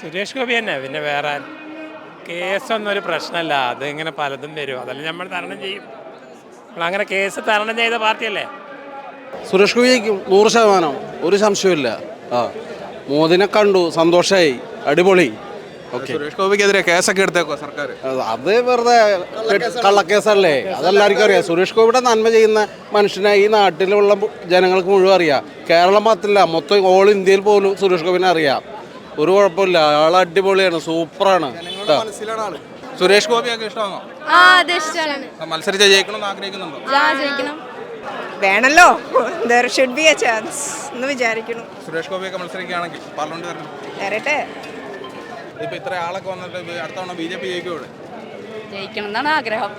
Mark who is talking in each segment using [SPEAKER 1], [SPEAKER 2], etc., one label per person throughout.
[SPEAKER 1] സുരേഷ് ഗോപി തന്നെ. പിന്നെ വേറെ കേസ് കേസൊന്നും ഒരു പ്രശ്നമല്ല. അതിങ്ങനെ പലതും വരും. അതെല്ലാം നമ്മൾ തരണം ചെയ്യും. നമ്മൾ അങ്ങനെ കേസ് തരണം ചെയ്ത പാർട്ടിയല്ലേ?
[SPEAKER 2] സുരേഷ് ഗോപി നൂറ് ശതമാനം. ഒരു സംശയമില്ല ആ. മോദിനെ കണ്ടു. സന്തോഷമായി അടിപൊളി. ഓക്കെ.
[SPEAKER 3] സുരേഷ് ഗോപിക്കെതിരെ കേസൊക്കെ എടുത്തേക്കോ സർക്കാർ
[SPEAKER 2] അത് വെറുതെ കള്ളക്കേസല്ലേ? അതെല്ലാവർക്കും അറിയാം. സുരേഷ് ഗോപിയുടെ നന്മ ചെയ്യുന്ന മനുഷ്യനെ ഈ നാട്ടിലുള്ള ജനങ്ങൾക്ക് മുഴുവൻ അറിയാം. കേരളം മാത്രമല്ല മൊത്തം ഓൾ ഇന്ത്യയിൽ പോലും സുരേഷ് ഗോപിനെ അറിയാം. ഒരു കുഴപ്പമില്ല. ആൾ അടിപൊളിയാണ്. സൂപ്പറാണ്.
[SPEAKER 3] സുരേഷ് ഗോപിയൊക്കെ ഇഷ്ടമാണോ?
[SPEAKER 4] ആ അത് ഇഷ്ടമാണ്.
[SPEAKER 3] മത്സരിച്ച് ജയിക്കണമെന്ന് ആഗ്രഹിക്കുന്നുണ്ടോ?
[SPEAKER 4] ജയിക്കണം.
[SPEAKER 5] വേണല്ലോ. There should be a chance എന്ന് വിചാരിക്കുന്നു.
[SPEAKER 3] സുരേഷ് ഗോപിയൊക്കെ മത്സരിക്കുകയാണെങ്കിൽ പാർലമെന്റ് വരണം.
[SPEAKER 5] വരട്ടെ.
[SPEAKER 3] ഇപ്പൊ ഇത്ര ആളൊക്കെ വന്നിട്ട് ഇപ്പൊ അടുത്ത തവണ ബി ജെ പി ജയിക്കും ഇവിടെ?
[SPEAKER 4] ജയിക്കണം എന്നാണ് ആഗ്രഹം.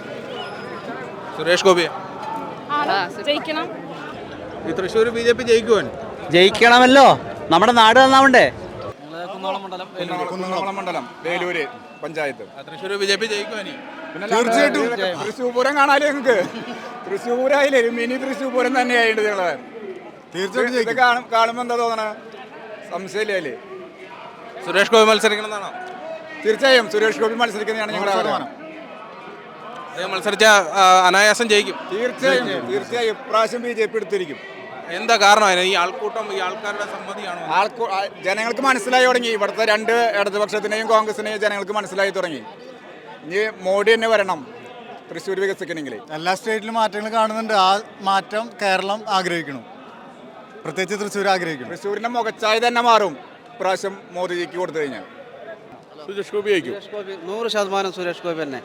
[SPEAKER 3] സുരേഷ് ഗോപി
[SPEAKER 4] ജയിക്കണം.
[SPEAKER 3] ഈ തൃശ്ശൂർ ബി ജെ പി ജയിക്കുവാൻ
[SPEAKER 6] ജയിക്കണമല്ലോ. നമ്മുടെ നാട് നന്നാവണ്ടേ?
[SPEAKER 7] കുന്നംകുളം മണ്ഡലം Velur. Panchayat.
[SPEAKER 3] Thrissur B J P ജയിക്കുവാനി.
[SPEAKER 7] തീർച്ചയായിട്ടും. തൃശ്ശൂർ പൂരം കാണാലേ നിങ്ങൾക്ക്? തൃശ്ശൂർ പൂരായില്ലേ മിനി തൃശ്ശൂർ പൂരം തന്നെയായിട്ട് ഞങ്ങൾ. തീർച്ചയായിട്ടും ഇത് കാണും കാണുമ്പോൾ എന്താ തോന്നണ? സംശയമില്ലേ
[SPEAKER 3] സുരേഷ് ഗോപി മത്സരിക്കണമെന്നാണോ?
[SPEAKER 7] തീർച്ചയായും സുരേഷ് ഗോപി മത്സരിക്കുന്നതാണ് ഞങ്ങളുടെ ആഗ്രഹം.
[SPEAKER 3] മത്സരിച്ച അനായാസം ജയിക്കും.
[SPEAKER 7] തീർച്ചയായും തീർച്ചയായും. ഇപ്രാവശ്യം ബി ജെ പി എടുത്തിരിക്കും.
[SPEAKER 3] എന്താ കാരണം ഈ ആൾക്കൂട്ടം ഈ ആൾക്കാരുടെ സമ്മതിയാണോ
[SPEAKER 7] ആൾക്കു ജനങ്ങൾക്ക് മനസ്സിലായി തുടങ്ങി. ഇവിടുത്തെ രണ്ട് ഇടതുപക്ഷത്തിനെയും കോൺഗ്രസിനെയും ജനങ്ങൾക്ക് മനസ്സിലായി തുടങ്ങി. ഇനി മോഡി തന്നെ വരണം തൃശ്ശൂർ വികസിക്കണമെങ്കിൽ
[SPEAKER 8] എല്ലാ സ്റ്റേറ്റിലും മാറ്റങ്ങൾ കാണുന്നുണ്ട്. ആ മാറ്റം കേരളം ആഗ്രഹിക്കണം പ്രത്യേകിച്ച് തൃശ്ശൂർ ആഗ്രഹിക്കണം
[SPEAKER 7] തൃശ്ശൂരിന്റെ മുഖച്ചായ തന്നെ മാറും. ഇപ്രാവശ്യം മോദിജിക്ക് കൊടുത്തു കഴിഞ്ഞാൽ.
[SPEAKER 3] സുരേഷ് ഗോപി ജയിക്കും
[SPEAKER 2] സുരേഷ് ഗോപി നൂറ് ശതമാനം സുരേഷ് ഗോപി തന്നെ.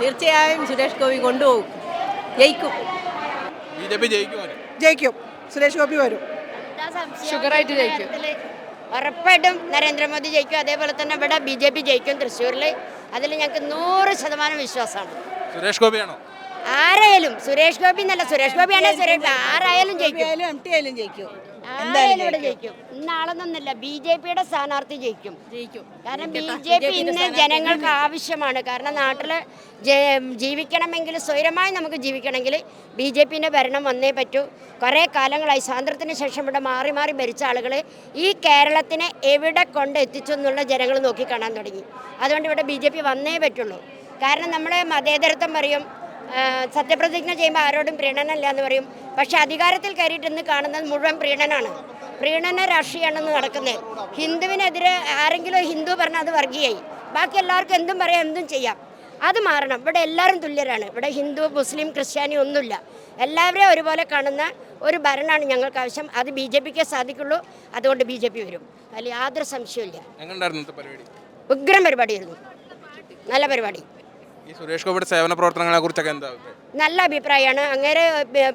[SPEAKER 5] തീർച്ചയായും സുരേഷ് ഗോപി കൊണ്ടുപോകും. ജയിക്കും.
[SPEAKER 3] ബി ജെ പി ജയിക്കും
[SPEAKER 5] ജയിക്കും. സുരേഷ് ഗോപി വരും.
[SPEAKER 4] ഷുഗറായിട്ട് ജയിക്കും.
[SPEAKER 9] ഉറപ്പായിട്ടും നരേന്ദ്രമോദി ജയിക്കും. അതേപോലെ തന്നെ ഇവിടെ ബി ജെ പി ജയിക്കും തൃശ്ശൂരിൽ അതിൽ ഞങ്ങൾക്ക് നൂറ് ശതമാനം വിശ്വാസമാണ്.
[SPEAKER 3] സുരേഷ് ഗോപിയാണോ?
[SPEAKER 9] ആരായാലും സുരേഷ് ഗോപി എന്നല്ല സുരേഷ് ഗോപിയാണ് സുരേഷ് ആരായാലും ജയിക്കും.
[SPEAKER 5] എം ടി ആയാലും ജയിക്കും.
[SPEAKER 9] ഇവിടെ ജയിക്കും. ഇന്നാളെന്നൊന്നല്ല ബി ജെ പിയുടെ സ്ഥാനാർത്ഥി ജയിക്കും.
[SPEAKER 4] ജയിക്കും.
[SPEAKER 9] കാരണം ബി ജെ പി ഇന്ന് ജനങ്ങൾക്ക് ആവശ്യമാണ്. കാരണം നാട്ടിൽ ജീവിക്കണമെങ്കിൽ സ്വൈരമായി നമുക്ക് ജീവിക്കണമെങ്കിൽ ബി ജെ പിന്റെ ഭരണം വന്നേ പറ്റൂ. കുറേ കാലങ്ങളായി സ്വാതന്ത്ര്യത്തിന് ശേഷം ഇവിടെ മാറി മാറി ഭരിച്ച ആളുകൾ ഈ കേരളത്തിനെ എവിടെ കൊണ്ട് എത്തിച്ചു എന്നുള്ള ജനങ്ങൾ നോക്കി കാണാൻ തുടങ്ങി. അതുകൊണ്ട് ഇവിടെ ബി ജെ പി വന്നേ പറ്റുള്ളൂ. കാരണം നമ്മൾ മതേതരത്വം പറയും. സത്യപ്രതിജ്ഞ ചെയ്യുമ്പോൾ ആരോടും പ്രീണനല്ല എന്ന് പറയും. പക്ഷെ അധികാരത്തിൽ കയറിയിട്ട് ഇന്ന് കാണുന്നത് മുഴുവൻ പ്രീണനാണ്. പ്രീണന രാഷ്ട്രീയമാണെന്ന് നടക്കുന്നത്. ഹിന്ദുവിനെതിരെ ആരെങ്കിലും ഹിന്ദു പറഞ്ഞാൽ അത് വർഗീയായി. ബാക്കി എല്ലാവർക്കും എന്തും പറയാം എന്തും ചെയ്യാം. അത് മാറണം. ഇവിടെ എല്ലാവരും തുല്യരാണ്. ഇവിടെ ഹിന്ദു മുസ്ലിം ക്രിസ്ത്യാനി ഒന്നുമില്ല. എല്ലാവരെയും ഒരുപോലെ കാണുന്ന ഒരു ഭരണമാണ് ഞങ്ങൾക്ക് ആവശ്യം. അത് ബി ജെ പിക്ക് സാധിക്കുള്ളൂ. അതുകൊണ്ട് ബി ജെ പി വരും. അതിൽ യാതൊരു സംശയമില്ല ഉഗ്രം പരിപാടിയായിരുന്നു. നല്ല പരിപാടി.
[SPEAKER 3] ഈ സുരേഷ് ഗോപിയുടെ സേവന പ്രവർത്തനങ്ങളെ കുറിച്ചൊക്കെ എന്താ?
[SPEAKER 9] നല്ല അഭിപ്രായമാണ്. അങ്ങനെ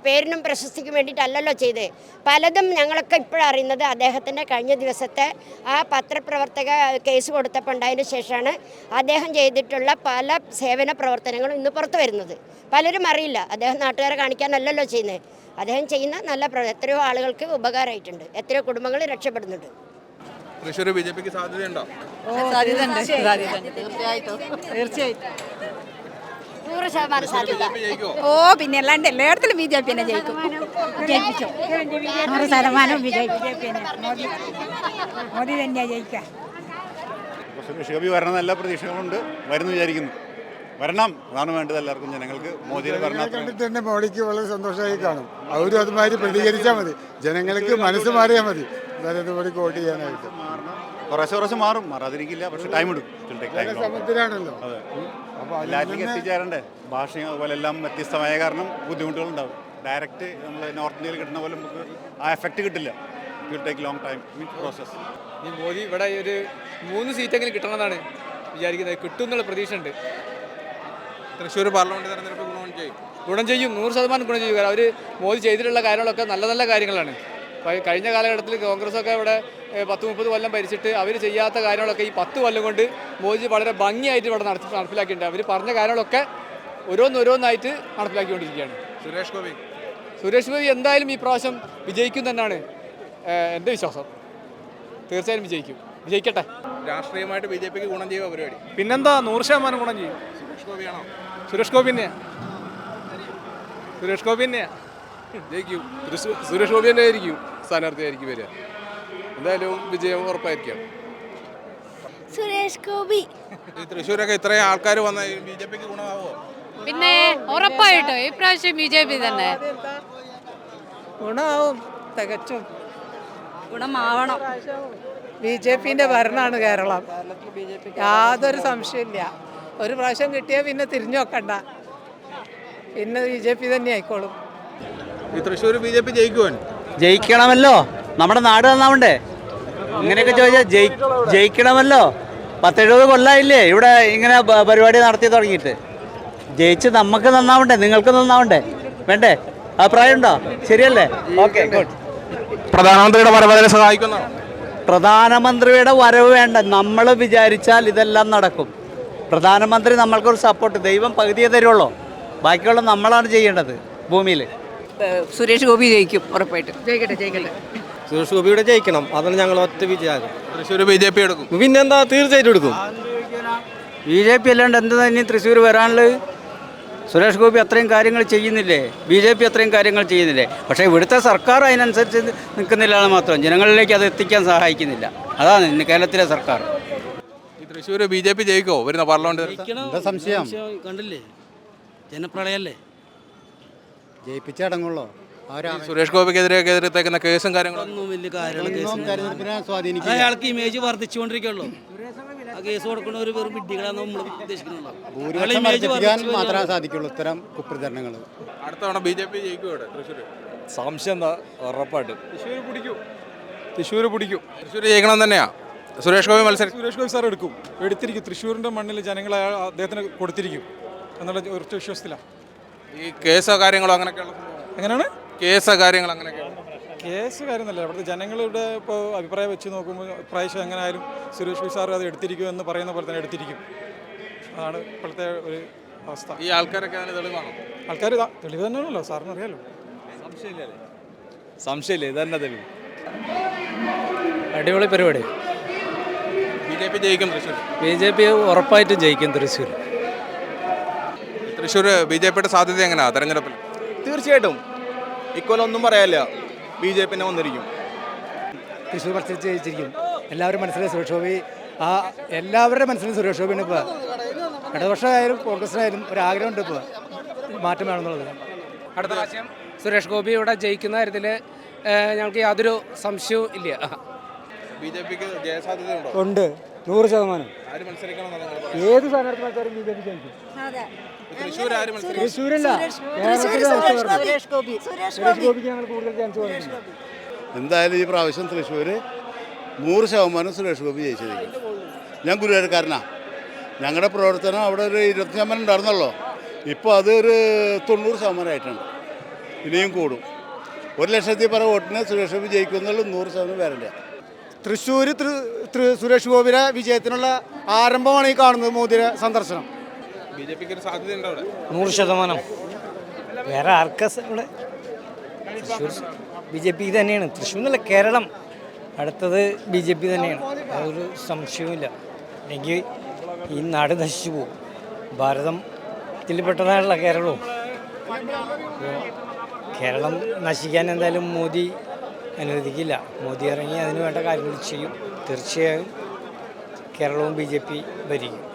[SPEAKER 9] പേരിനും പ്രശസ്തിക്കും വേണ്ടിയിട്ടല്ലല്ലോ ചെയ്ത്. പലതും ഞങ്ങളൊക്കെ ഇപ്പോഴും അറിയുന്നത്. അദ്ദേഹത്തിന്റെ കഴിഞ്ഞ ദിവസത്തെ ആ പത്രപ്രവർത്തക കേസ് കൊടുത്തപ്പോൾ ഉണ്ടായതിനു ശേഷമാണ് അദ്ദേഹം ചെയ്തിട്ടുള്ള പല സേവന പ്രവർത്തനങ്ങളും ഇന്ന് പുറത്തു വരുന്നത്. പലരും അറിയില്ല. അദ്ദേഹം നാട്ടുകാരെ കാണിക്കാനല്ലല്ലോ ചെയ്യുന്നത് അദ്ദേഹം ചെയ്യുന്ന നല്ല പ്രവർ എത്രയോ ആളുകൾക്ക് ഉപകാരമായിട്ടുണ്ട്. എത്രയോ കുടുംബങ്ങൾ രക്ഷപ്പെടുന്നുണ്ട്.
[SPEAKER 3] തൃശ്ശൂർ ബി ജെ പിക്ക് സാധ്യതയുണ്ടോ.
[SPEAKER 5] തീർച്ചയായിട്ടും.
[SPEAKER 9] നൂറ് ശതമാനം സാധ്യത.
[SPEAKER 5] ഓ പിന്നെ അല്ലാണ്ട് എല്ലായിടത്തിലും ബി ജെ പി തന്നെ ജയിക്കും.
[SPEAKER 10] ജയിപ്പിക്കും നൂറ് ശതമാനം വിജയിപ്പിക്കും മോദി മോദി തന്നെയാണ് ജയിക്കുക
[SPEAKER 8] ഗോപി വരണം നല്ല പ്രതീക്ഷകളുണ്ട് വരുന്നു വിചാരിക്കുന്നു. വരണം. അതാണ് വേണ്ടത് എല്ലാവർക്കും ജനങ്ങൾക്ക്. മോദിയുടെ
[SPEAKER 7] കണ്ടിട്ട് തന്നെ മോഡിക്ക് വളരെ സന്തോഷമായി കാണും. അവരും അതുമാതിരി പ്രതികരിച്ചാൽ മതി. ജനങ്ങൾക്ക് മനസ്സ് മാറിയാൽ മതി. നരേന്ദ്രമോദിക്ക് വോട്ട് ചെയ്യാനായിട്ട്.
[SPEAKER 8] കുറേശ്ശെ കുറച്ച് മാറും. മാറാതിരിക്കില്ല. പക്ഷെ ടൈം എടുക്കും എല്ലാറ്റിലേക്ക് എത്തിച്ചേരണ്ടേ? ഭാഷയും അതുപോലെ എല്ലാം വ്യത്യസ്തമായ കാരണം ബുദ്ധിമുട്ടുകളുണ്ടാവും. ഡയറക്റ്റ് നമ്മൾ നോർത്ത് ഇന്ത്യയിൽ കിട്ടുന്ന പോലെ നമുക്ക് ആ എഫക്റ്റ് കിട്ടില്ല. Will take long time process
[SPEAKER 6] ഈ മോദി ഇവിടെ ഒരു മൂന്ന് സീറ്റെങ്കിലും കിട്ടണമെന്നാണ് വിചാരിക്കുന്നത്. കിട്ടും എന്നുള്ള പ്രതീക്ഷ ഉണ്ട്
[SPEAKER 3] തൃശ്ശൂർ പാർലമെന്റ് തെരഞ്ഞെടുപ്പ് ഗുണം ചെയ്യും.
[SPEAKER 6] ഗുണം ചെയ്യും. നൂറ് ശതമാനം ഗുണം ചെയ്യും. അവർ മോദി ചെയ്തിട്ടുള്ള കാര്യങ്ങളൊക്കെ നല്ല നല്ല കാര്യങ്ങളാണ്. കഴിഞ്ഞ കാലഘട്ടത്തിൽ കോൺഗ്രസ്സൊക്കെ ഇവിടെ പത്ത് മുപ്പത് കൊല്ലം ഭരിച്ചിട്ട് അവർ ചെയ്യാത്ത കാര്യങ്ങളൊക്കെ ഈ പത്ത് കൊല്ലം കൊണ്ട് മോദി വളരെ ഭംഗിയായിട്ട് ഇവിടെ നടത്തി നടപ്പിലാക്കിയിട്ടുണ്ട്. അവർ പറഞ്ഞ കാര്യങ്ങളൊക്കെ ഓരോന്നോരോന്നായിട്ട് നടപ്പിലാക്കിക്കൊണ്ടിരിക്കുകയാണ്.
[SPEAKER 3] സുരേഷ് ഗോപി.
[SPEAKER 6] സുരേഷ് ഗോപി എന്തായാലും ഈ പ്രാവശ്യം വിജയിക്കും തന്നെയാണ് എന്റെ വിശ്വാസം. തീർച്ചയായും വിജയിക്കും. വിജയിക്കട്ടെ.
[SPEAKER 3] രാഷ്ട്രീയമായിട്ട് ബി ജെ പിക്ക് ഗുണം ചെയ്യുക പരിപാടി?
[SPEAKER 6] പിന്നെന്താ നൂറ് ശതമാനം ഗുണം ചെയ്യും.
[SPEAKER 3] സുരേഷ് ഗോപിയാണോ?
[SPEAKER 6] സുരേഷ് ഗോപി തന്നെയാണ് സുരേഷ് ഗോപി തന്നെയാ
[SPEAKER 11] ജയിക്കും. സുരേഷ് ഗോപി തന്നെ ആയിരിക്കും സ്ഥാനാർത്ഥിയായിരിക്കും വരിക. എന്തായാലും വിജയം ഉറപ്പായിരിക്കാം.
[SPEAKER 4] സുരേഷ് ഗോപി.
[SPEAKER 3] ഈ തൃശ്ശൂരൊക്കെ ഇത്രയും ആൾക്കാർ വന്ന ബി ജെ പിക്ക് ഗുണമാവോ
[SPEAKER 4] പിന്നെ ഉറപ്പായിട്ടും ഇപ്രാവശ്യം ബി ജെ പി തന്നെ.
[SPEAKER 1] ഗുണമാവും തികച്ചും.
[SPEAKER 4] ഗുണമാവണം.
[SPEAKER 1] ബി ജെ പിന്റെ ഭരണമാണ് കേരളം. യാതൊരു സംശയമില്ല ഒരു പ്രാവശ്യം കിട്ടിയാൽ പിന്നെ തിരിഞ്ഞു നോക്കണ്ട. പിന്നെ ബി ജെ പി തന്നെ ആയിക്കോളും.
[SPEAKER 3] ഈ തൃശ്ശൂർ ബി ജെ പി ജയിക്കുവാൻ.
[SPEAKER 12] ജയിക്കണമല്ലോ. നമ്മുടെ നാട് നന്നാവണ്ടേ. ഇങ്ങനെയൊക്കെ ചോദിച്ചാൽ ജയി ജയിക്കണമല്ലോ. പത്തെഴുപത് കൊല്ലായില്ലേ? ഇവിടെ ഇങ്ങനെ പരിപാടി നടത്തി തുടങ്ങിയിട്ട്. ജയിച്ച് നമുക്ക് നന്നാവണ്ടേ നിങ്ങൾക്ക് നന്നാവണ്ടേ? വേണ്ടേ? അഭിപ്രായം ഉണ്ടോ ശരിയല്ലേ? Okay good.
[SPEAKER 3] പ്രധാനമന്ത്രിയുടെ വരവതിനെ സഹായിക്കുന്നോ.
[SPEAKER 12] പ്രധാനമന്ത്രിയുടെ വരവ് വേണ്ട. നമ്മൾ വിചാരിച്ചാൽ ഇതെല്ലാം നടക്കും. പ്രധാനമന്ത്രി നമ്മൾക്കൊരു സപ്പോർട്ട് ദൈവം പകുതിയെ തരുള്ളൂ. ബാക്കിയുള്ള നമ്മളാണ് ചെയ്യേണ്ടത് ഭൂമിയിൽ.
[SPEAKER 1] സുരേഷ് ഗോപി ജയിക്കും ഉറപ്പായിട്ട്. ജയിക്കട്ടെ ജയിക്കട്ടെ.
[SPEAKER 12] സുരേഷ് ഗോപിയുടെ ജയിക്കണം. അതാണ് ഞങ്ങൾ ഒറ്റ വിചാരം.
[SPEAKER 3] തൃശ്ശൂർ ബി ജെ പി എടുക്കും.
[SPEAKER 12] പിന്നെന്താ തീർച്ചയായിട്ടും എടുക്കും. ബി ജെ പി അല്ലാണ്ട് എന്താ ഇനി തൃശ്ശൂർ വരാനുള്ളത്? സുരേഷ് ഗോപി അത്രയും കാര്യങ്ങൾ ചെയ്യുന്നില്ലേ? ബി ജെ പി അത്രയും കാര്യങ്ങൾ ചെയ്യുന്നില്ലേ? പക്ഷേ ഇവിടുത്തെ സർക്കാർ അതിനനുസരിച്ച് നിൽക്കുന്നില്ലാന്ന് മാത്രം. ജനങ്ങളിലേക്ക് അത് എത്തിക്കാൻ സഹായിക്കുന്നില്ല. അതാണ് ഇന്ന് കേരളത്തിലെ സർക്കാർ.
[SPEAKER 3] ഈ തൃശ്ശൂർ ബി ജെ പി ജയിക്കോ? വരുന്ന പാർലമെന്റ്
[SPEAKER 12] സംശയം?
[SPEAKER 13] കണ്ടില്ലേ? ജനപ്രളയല്ലേ?
[SPEAKER 12] ജയിപ്പിച്ചടങ്ങുള്ളൂ.
[SPEAKER 3] സുരേഷ് ഗോപിക്കെതിരെ എതിർത്തേക്കുന്ന കേസും കാര്യങ്ങളും
[SPEAKER 13] ഒന്നും വലിയ കാര്യമുള്ള അയാൾക്ക് ഇമേജ് വർദ്ധിച്ചുകൊണ്ടിരിക്കുള്ളൂ ആ കേസ് കൊടുക്കുന്ന ഒരു വെറും വിഡ്ഢികളാണ് നമ്മൾ ഉദ്ദേശിക്കുന്നത് മാത്രമേ
[SPEAKER 12] സാധിക്കുള്ളൂ ഇത്തരം കുപ്രചരണങ്ങൾ
[SPEAKER 3] അടുത്ത തവണ ബി ജെ പി ജയിക്കും ഇവിടെ തൃശ്ശൂർ
[SPEAKER 12] സംശയം എന്താ? ഉറപ്പായിട്ട്.
[SPEAKER 3] തൃശ്ശൂർ പിടിക്കും. തൃശ്ശൂർ പിടിക്കും. തൃശ്ശൂർ ജയിക്കണം തന്നെയാ? സുരേഷ് ഗോപി മത്സരം
[SPEAKER 14] സുരേഷ് ഗോപി സാർ എടുക്കും. എടുത്തിരിക്കും. തൃശ്ശൂരിന്റെ മണ്ണിൽ ജനങ്ങളെ അദ്ദേഹത്തിന് കൊടുത്തിരിക്കും. എന്നുള്ള ഒരു വിശ്വാസത്തിലാണ്
[SPEAKER 3] ഈ കേസോ കാര്യങ്ങളോ അങ്ങനെയൊക്കെയുള്ള.
[SPEAKER 14] എങ്ങനെയാണ്?
[SPEAKER 3] കേസോ കാര്യങ്ങൾ അങ്ങനെയൊക്കെ.
[SPEAKER 14] കേസ് കാര്യമൊന്നുമല്ല. ഇവിടുത്തെ ജനങ്ങളുടെ ഇപ്പോൾ അഭിപ്രായം വെച്ച് നോക്കുമ്പോൾ പ്രാവശ്യം എങ്ങനെ ആയാലും സുരേഷ് ഗോപി സാർ അത് എടുത്തിരിക്കും എന്ന് പറയുന്ന പോലെ തന്നെ എടുത്തിരിക്കും. അതാണ് ഇപ്പോഴത്തെ ഒരു അവസ്ഥ.
[SPEAKER 3] ഈ ആൾക്കാരൊക്കെ അതിന് തെളിവാണോ?
[SPEAKER 14] ആൾക്കാർ തെളിവ് തന്നെയാണല്ലോ സാറിന് അറിയാലോ
[SPEAKER 12] സംശയമില്ല ഇതന്നെ തെളിവ്.
[SPEAKER 13] അടിപൊളി പരിപാടി.
[SPEAKER 3] ബി ജെ പി ജയിക്കും തൃശ്ശൂർ
[SPEAKER 13] ബി ജെ പി ഉറപ്പായിട്ടും ജയിക്കും തൃശ്ശൂർ
[SPEAKER 3] തൃശ്ശൂർ ബി ജെ പിയുടെ സാധ്യത എങ്ങനെയാ തെരഞ്ഞെടുപ്പിൽ?
[SPEAKER 15] തീർച്ചയായിട്ടും. ഇക്കൊല്ലം ഒന്നും പറയാനില്ല. ബി ജെ പിന്നെ വന്നിരിക്കും.
[SPEAKER 12] തൃശ്ശൂർ മത്സരിച്ച് ജയിച്ചിരിക്കും. എല്ലാവരും മനസ്സിലെ സുരേഷ് ഗോപി. ആ എല്ലാവരുടെ മനസ്സിലും സുരേഷ് ഗോപിയാണ് ഇപ്പോൾ ഇടതുപക്ഷമായാലും കോൺഗ്രസിനായാലും ഒരു ആഗ്രഹമുണ്ട് ഇപ്പോൾ മാറ്റം വേണമെന്നുള്ളത്.
[SPEAKER 13] അടുത്ത പ്രാവശ്യം സുരേഷ് ഗോപി ഇവിടെ ജയിക്കുന്ന കാര്യത്തിൽ ഞങ്ങൾക്ക് യാതൊരു സംശയവും ഇല്ല.
[SPEAKER 3] ബി ജെ പിക്ക് ജയസാധ്യതയുണ്ടോ?
[SPEAKER 12] ഉണ്ട്. നൂറ് ശതമാനം. ഏത് സ്ഥാനാർത്ഥി മത്സരം ബി ജെ പി ജയിക്കും?
[SPEAKER 3] തൃശ്ശൂർ ആര് മത്സരിക്കും?
[SPEAKER 12] തൃശ്ശൂരല്ല. സുരേഷ് ഗോപിക്ക് ഞങ്ങൾ കൂടുതൽ ചാൻസ് കൊടുക്കും
[SPEAKER 16] എന്തായാലും ഈ പ്രാവശ്യം തൃശ്ശൂർ നൂറ് ശതമാനം സുരേഷ് ഗോപി ജയിച്ചിരിക്കും. ഞാൻ ഗുരുവായൂർക്കാരനാ. ഞങ്ങളുടെ പ്രവർത്തനം അവിടെ ഒരു ഇരുപത്തി ശതമാനം ഉണ്ടായിരുന്നല്ലോ. ഇപ്പോൾ അത് ഒരു തൊണ്ണൂറ് ശതമാനമായിട്ടുണ്ട് ഇനിയും കൂടും. ഒരു ലക്ഷത്തി പറ വോട്ടിന് സുരേഷ് ഗോപി ജയിക്കുന്നുള്ളൂ നൂറ് ശതമാനം വരണ്ട
[SPEAKER 12] തൃശ്ശൂർ സുരേഷ് ഗോപിയുടെ വിജയത്തിനുള്ള ആരംഭമാണ് ഈ കാണുന്നത് മോദിയുടെ സന്ദർശനം.
[SPEAKER 3] ബി ജെ പിക്ക് ഒരു അവിടെ?
[SPEAKER 13] നൂറ് ശതമാനം. വേറെ ആർക്കാ ഇവിടെ? തൃശ്ശൂർ ബി ജെ പി തന്നെയാണ്. തൃശ്ശൂർ എന്നല്ല കേരളം. അടുത്തത് ബി ജെ പി തന്നെയാണ്. അതൊരു സംശയവുമില്ല. അല്ലെങ്കിൽ ഈ നാട് നശിച്ചു പോകും. ഭാരതം പെട്ടതാണല്ലോ കേരളവും. കേരളം നശിക്കാൻ എന്തായാലും മോദി അനുവദിക്കില്ല. മോദി ഇറങ്ങി അതിന് വേണ്ട കാര്യങ്ങൾ ചെയ്യും. തീർച്ചയായും കേരളവും ബി ജെ പി ഭരിക്കും.